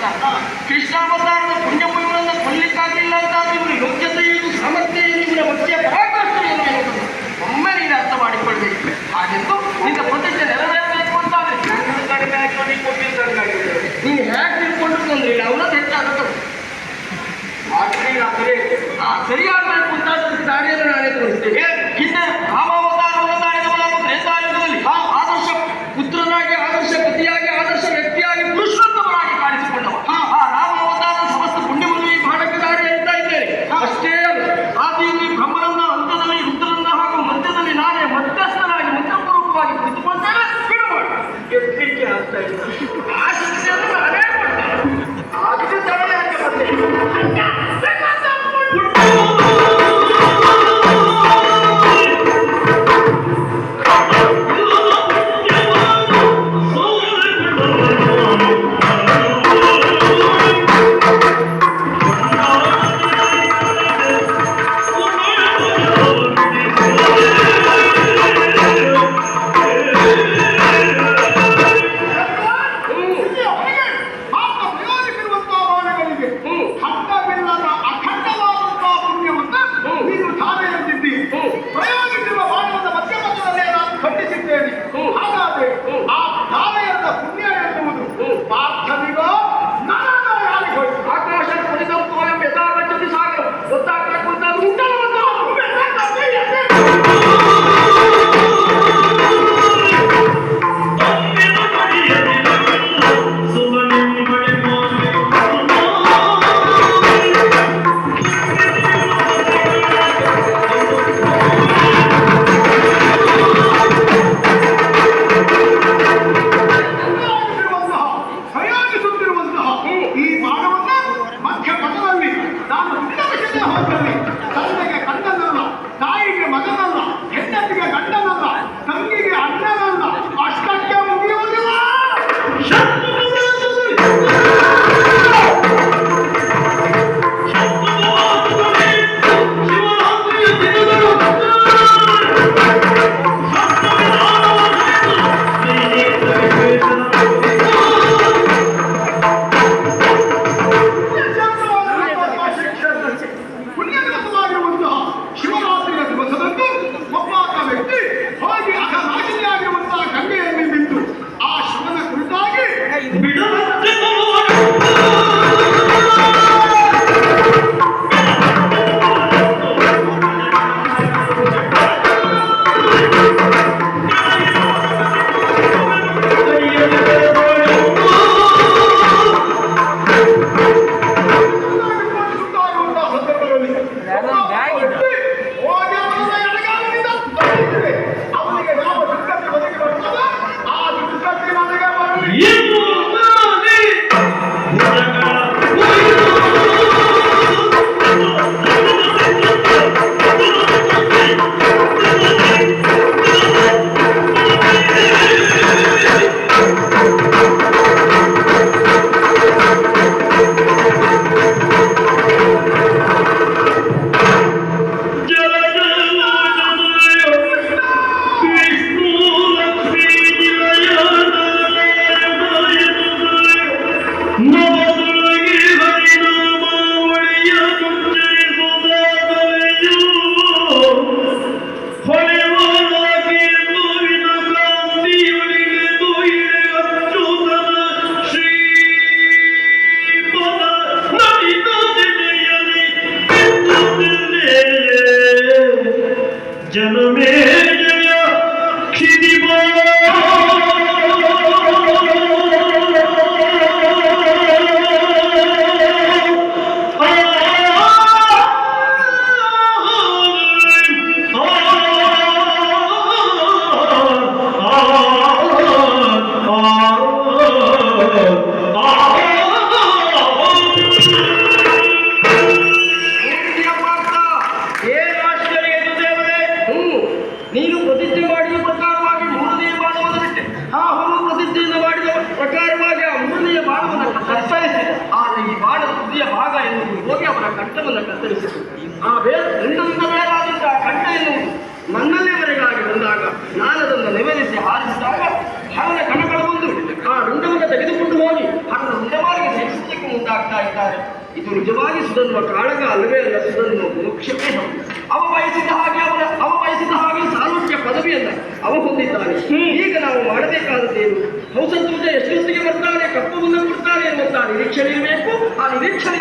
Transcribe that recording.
ಗೊತ್ತಾ ಕೃಷ್ಣಾವತಾರದ ಪುಣ್ಯ ಪುಣ್ಯಗಳನ್ನು ಕೊಲ್ಲಿಕ್ಕಾಗಲಿಲ್ಲ ಅಂತ ಇವರು ಯೋಗ್ಯತೆ ಸಾಮರ್ಥ್ಯ ಇವರ ಬಗ್ಗೆ ಎನ್ನುವುದನ್ನು ಒಮ್ಮೆ ನೀನು ಅರ್ಥ ಮಾಡಿಕೊಳ್ಬೇಕು ಹಾಗೆಂದು ನಿನ್ನ ಪ್ರತಿಷ್ಠೆ ನೆರವೇರಬೇಕು ಅಂತ ನೀನು ಹೇಗೆ ತಿಳ್ಕೊಂಡು ಅಂದ್ರೆ ಅವನದ್ದು ಹೆಚ್ಚಾಗುತ್ತದೆ ಆ ಸರಿಯಾಗಬೇಕು ಅಂತ ದಾರಿಯನ್ನು ನಾನೇ ತೋರಿಸ್ತೇನೆ ಆ ಹುರು ಪ್ರಸಿದ್ಧಿಯಿಂದ ಮಾಡಿದ ಪ್ರಕಾರವಾಗಿ ಆ ಮೂರನೆಯ ಬಾಣವನ್ನು ಕತ್ತರಿಸಿ, ಆದರೆ ಈ ಬಾಣ ತುದಿಯ ಭಾಗ ಎಂದು ಹೋಗಿ ಅವರ ಕಂಠವನ್ನು ಕತ್ತರಿಸಿತು. ಆ ಬೇರೆ ಗಂಡನಿಂದ ಬೇರಾದಂತಹ ಕಂಠ ಎನ್ನುವುದು ನನ್ನಲ್ಲಿವರೆಗಾಗಿ ಬಂದಾಗ ನಾನು ಅದನ್ನು ನಿವೇದಿಸಿ ಹಾರಿಸಿದಾಗ ಹರಣ ಕಣಗಳು ಬಂದು ಆ ರುಂಡವನ್ನು ತೆಗೆದುಕೊಂಡು ಹೋಗಿ ಹರಣ ನಿಜವಾಗಿ ಸೇವಿಸಲಿಕ್ಕೆ ಮುಂದಾಗ್ತಾ ಇದ್ದಾರೆ. ಇದು ನಿಜವಾಗಿ ಸುಧನ್ವ ಕಾಳಗ ಅಲ್ಲವೇ ಅಲ್ಲ ಸುಧನ್ವ ಮೋಕ್ಷವೇ ಅವ ಬಯಸಿದ ಹಾಗೆ ಅವರ ಅವ ಬಯಸಿದ ಹಾಗೆ ಸಾರ್ವತ್ರಿಕ ಪದವಿಯನ್ನ ಅವ ಹೊಂದಿದ್ದಾನೆ ಈಗ ನಾವು ಮಾಡಬೇಕಾದದ್ದೇನು ಹೌಸಂತೂಜ ಎಷ್ಟೊತ್ತಿಗೆ ಬರ್ತಾರೆ? ಕಪ್ಪವನ್ನು ಕೊಡ್ತಾರೆ ಎನ್ನುವಂತ ನಿರೀಕ್ಷಣೆ ಇರಬೇಕು. ಆ ನಿರೀಕ್ಷಣೆ